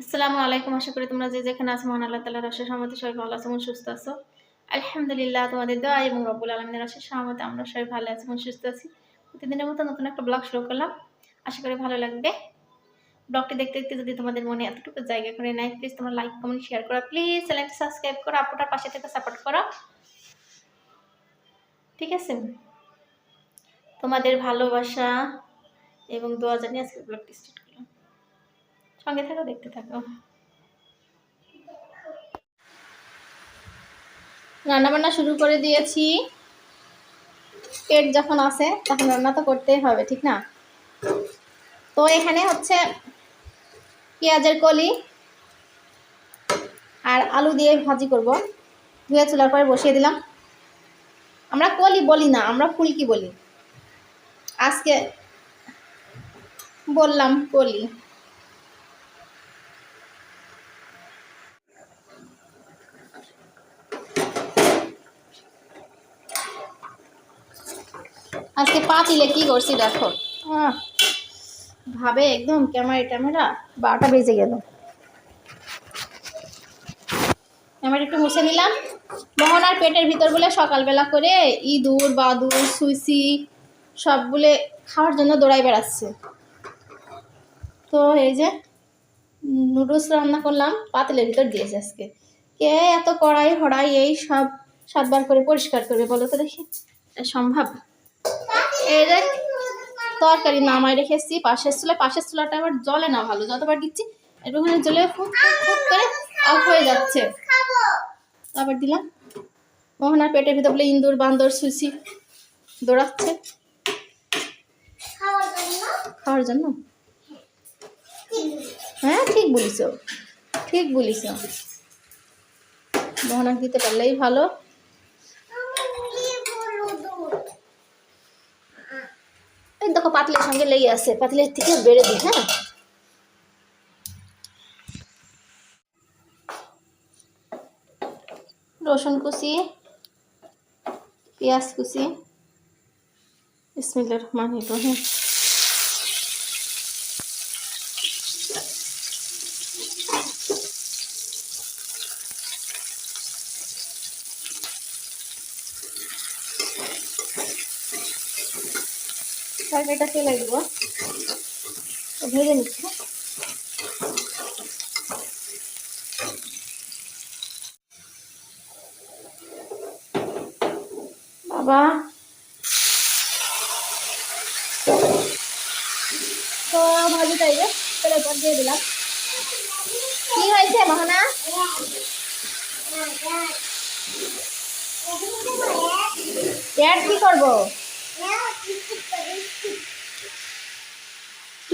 আসসালামু আলাইকুম। আশা করি তোমরা যে যেখানে আছো, মহান আল্লাহ তালার রসের সহমতে সবাই ভালো আছো এবং সুস্থ আছো। আলহামদুলিল্লাহ, তোমাদের দোয়া এবং রবুল আলমিনের রসের সহমতে আমরা সবাই ভালো আছি এবং সুস্থ আছি। প্রতিদিনের মতো নতুন একটা ব্লগ শুরু করলাম। আশা করি ভালো লাগবে। ব্লগটি দেখতে দেখতে যদি তোমাদের মনে এতটুকু জায়গা করে নেয় প্লিজ তোমরা লাইক কমেন্ট শেয়ার করো। প্লিজ চ্যানেলটি সাবস্ক্রাইব করো, আপুটার পাশে থেকে সাপোর্ট করো। ঠিক আছে? তোমাদের ভালোবাসা এবং দোয়া জানিয়ে আজকে ব্লগটি স্টার্ট সঙ্গে থাকো, দেখতে থাকো। রান্নাবান্না শুরু করে দিয়েছি। পেট যখন আসে তখন রান্না তো করতেই হবে, ঠিক না? তো এখানে হচ্ছে পেঁয়াজের কলি আর আলু দিয়ে ভাজি করব। ধুয়ে চুলার পরে বসিয়ে দিলাম। আমরা কলি বলি না, আমরা ফুলকি বলি। আজকে বললাম কলি। আজকে পাতিলে কি করছি দেখো। ভাবে একদম ক্যামেরা ট্যামেরা বারোটা বেজে গেল। ক্যামেরা একটু মুছে নিলাম। মোহনার পেটের ভিতর বলে সকালবেলা করে ইঁদুর বাদুর সুইসি সবগুলো খাওয়ার জন্য দৌড়াই বেড়াচ্ছে। তো এই যে নুডলস রান্না করলাম পাতিলের ভিতর দিয়েছে আজকে। কে এত কড়াই হড়াই এই সব সাতবার করে পরিষ্কার করবে বলো তো দেখি। সম্ভব? এই তরকারি নামাই রেখেছি, পাশের চুলা পাশের চুলাটা আবার জলে না ভালো, যতবার দিচ্ছি একটুখানি জলে ফুট করে অফ হয়ে যাচ্ছে। তারপর দিলাম। মোহনার পেটের ভিতর বলে ইন্দুর বান্দর সুসি দৌড়াচ্ছে। খাওয়ার জন্য? হ্যাঁ ঠিক বলিস ঠিক বলিস মোহনাক দিতে পারলেই ভালো এই দেখো পাতলের সঙ্গে লেগে আছে, পাতলের থেকে বেড়ে দিই হ্যাঁ? রসুন কুচি, পেঁয়াজ কুচি, বিসমিল্লাহির রহমান রহিম। তরকারিটা তেলে দিব ভেজে নিচ্ছি। বাবা। তো ভাজি তাই রে তেলের দিয়ে দিলাম। কি হয়েছে, মোহনা? এর কি করব?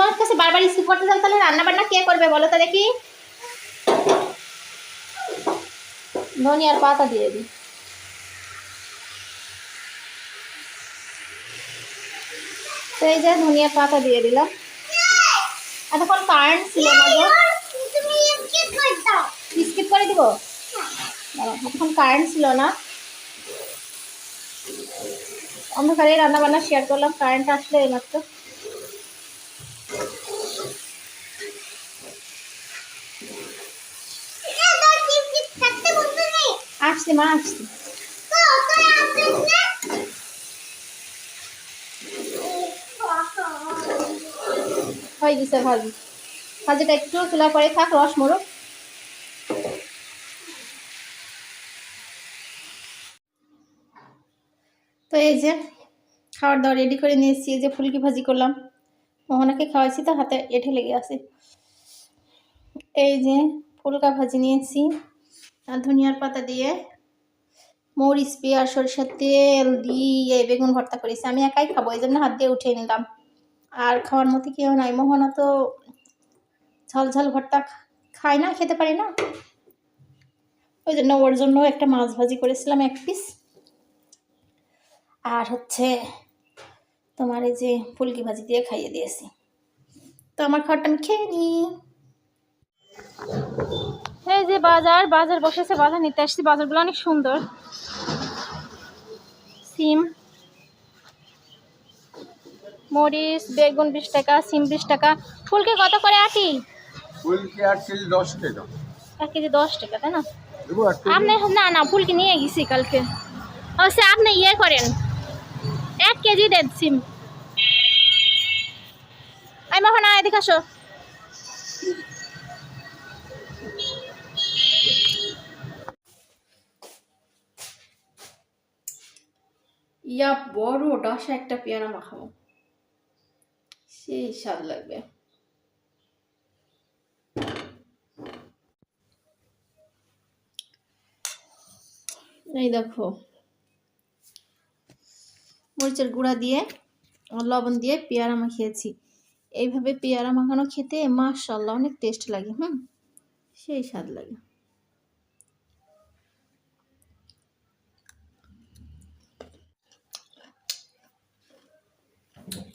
তোমার কাছে বারবার স্কিপ করতে চাও, তাহলে রান্না বান্না কে করবে বলো তো দেখি। ধনিয়ার পাতা দিয়ে দিই। তো এই যে ধনিয়ার পাতা দিয়ে দিলাম। এতক্ষণ কারেন্ট ছিল না স্কিপ করে দিব? এতক্ষণ কারেন্ট ছিল না। অন্ধকারে রান্না বান্না শেয়ার করলাম কারেন্ট আসলে এইমাত্র আসছি মা আসছি। হয়ে গেছে ভাজি ভাজিটা একটু চুলা পরে থাক, রস মরুক তো এই যে, খাওয়ার দাওয়া রেডি করে নিয়েছি। এই যে ফুলকি ভাজি করলাম। মোহনাকে খাওয়াইছি তো, হাতে এঠে লেগে আছে। এই যে ফুলকা ভাজি নিয়েছি। আর ধনিয়ার পাতা দিয়ে মরিচ পেঁয়াজ সরষের তেল দিয়ে বেগুন ভর্তা করেছি। আমি একাই খাব, এই জন্য হাত দিয়ে উঠিয়ে নিলাম। আর খাওয়ার মতো কেউ নাই। মোহনা তো ঝাল ভর্তা খায় না, খেতে পারে না। ওই জন্য ওর জন্য একটা মাছ ভাজি করেছিলাম এক পিস। আর হচ্ছে তোমার এই যে ফুলকি ভাজি দিয়ে খাইয়ে দিয়েছি। তো আমার খাওয়ারটা আমি খেয়ে নিই। এই যে বাজার বাজার বসেছে বাজার নিতে আসছি। বাজারগুলো অনেক সুন্দর। সিম মরিচ বেগুন বিশ টাকা সিম বিশ টাকা। ফুলকে কত করে আটি? ফুলকি এক কেজি দশ টাকা। এক কেজি দশ টাকা তাই না? আপনি না না ফুলকি নিয়ে গেছি কালকে। ও আপনি ইয়ে করেন। এক কেজি দেন সিম। আই মোহনা এদিকে আসো। ইয়া বড় ডাসা একটা পেয়ারা মাখাবো। সেই স্বাদ লাগবে। এই দেখো, মরিচের গুঁড়া দিয়ে লবণ দিয়ে পেয়ারা মাখিয়েছি। এইভাবে পেয়ারা মাখানো খেতে মাশাল্লাহ অনেক টেস্ট লাগে, হুম? সেই স্বাদ লাগে।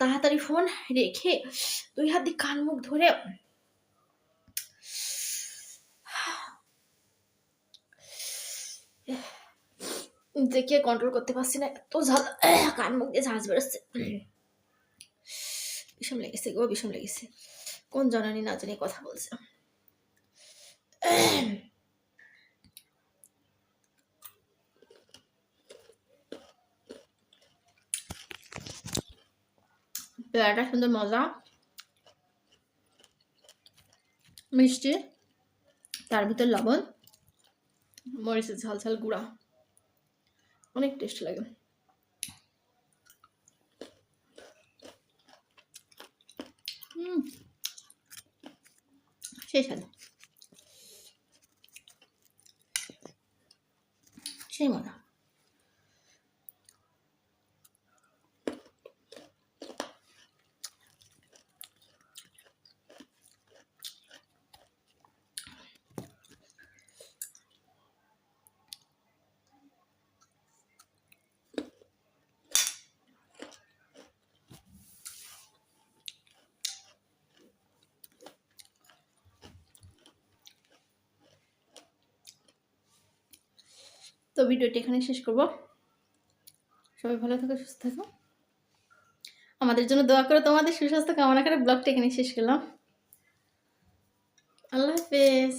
তাড়াতাড়ি ফোন রেখে দুই হাত দিয়ে কান মুখ ধরে দেখে কন্ট্রোল করতে পারছি না। এত কান মুখ দিয়ে ঝাঁজ বেরোচ্ছে। বিষম লেগেছে গো, বিষম লেগেছে। কোন জননী না জানি কথা বলছে। পেয়ারাটা সুন্দর মজা। মিষ্টি, তার ভিতর লবণ, মরিচের ঝাল ঝাল গুঁড়া। অনেক টেস্ট লাগে। সেই স্বাদ। সেই মজা। তো ভিডিওটি এখানে শেষ করব। সবাই ভালো থাকো, সুস্থ থাকো। আমাদের জন্য দোয়া করো তোমাদের সুস্বাস্থ্য কামনা করে ব্লগটা এখানে শেষ করলাম। আল্লাহ হাফেজ।